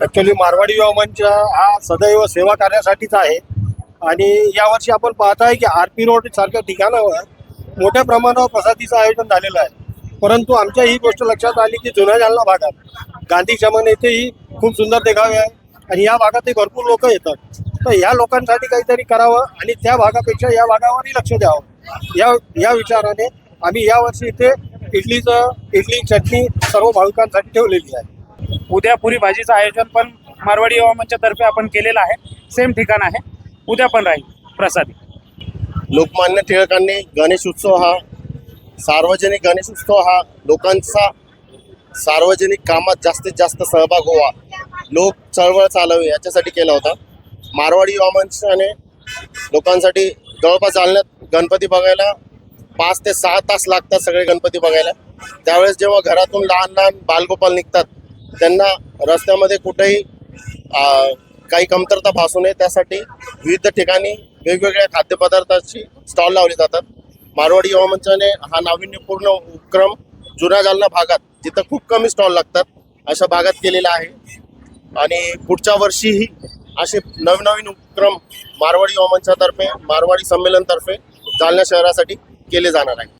Actually Marwari युवा मंच हा सदैव सेवा कार्यासाठीच आहे. आणि यावर्षी आपण पाहताय की आर पी रोड सारख्या ठिकाणावर मोठ्या प्रमाणावर प्रसादीचं आयोजन झालेलं आहे. परंतु आमच्या ही गोष्ट लक्षात आली की जुन्या जालना भागात गांधी चमन येथेही खूप सुंदर देखावे आहे. आणि या भागातही भरपूर लोक येतात. तर या लोकांसाठी काहीतरी करावं आणि त्या भागापेक्षा या भागावरही लक्ष द्यावं. या या विचाराने आम्ही यावर्षी इथे इडलीचं इडली चटणी सर्व भाविकांसाठी ठेवलेली आहे. उद्या पुरी भाजीचं आयोजन पण मारवाडी युवा मंचातर्फे आपण केलेलं आहे. सेम ठिकाण आहे. उद्या पण राहील प्रसादी. लोकमान्य टिळकांनी गणेश उत्सव हा सार्वजनिक गणेश उत्सव हा लोकांचा सार्वजनिक कामात जास्तीत जास्त सहभाग व्हावा. लोक चळवळ चालावी याच्यासाठी केला होता. मारवाडी युवा मंचाने लोकांसाठी जवळपास चालण्यात गणपती बघायला पाच ते सहा तास लागतात सगळे गणपती बघायला. त्यावेळेस जेव्हा घरातून लहान लहान बालगोपाल निघतात त्यांना रस्त्यामध्ये कुठेही काही कमतरता भासू नये. त्यासाठी विविध ठिकाणी वेगवेगळ्या खाद्यपदार्थाची स्टॉल लावले जातात. मारवाडी युवा मंचाने हा नाविन्यपूर्ण उपक्रम जुना जालना भागात जिथं खूप कमी स्टॉल लागतात अशा भागात केलेला आहे. आणि पुढच्या वर्षीही असे नवनवीन उपक्रम मारवाडी युवा मंचातर्फे मारवाडी संमेलनतर्फे जालना शहरासाठी केले जाणार आहे.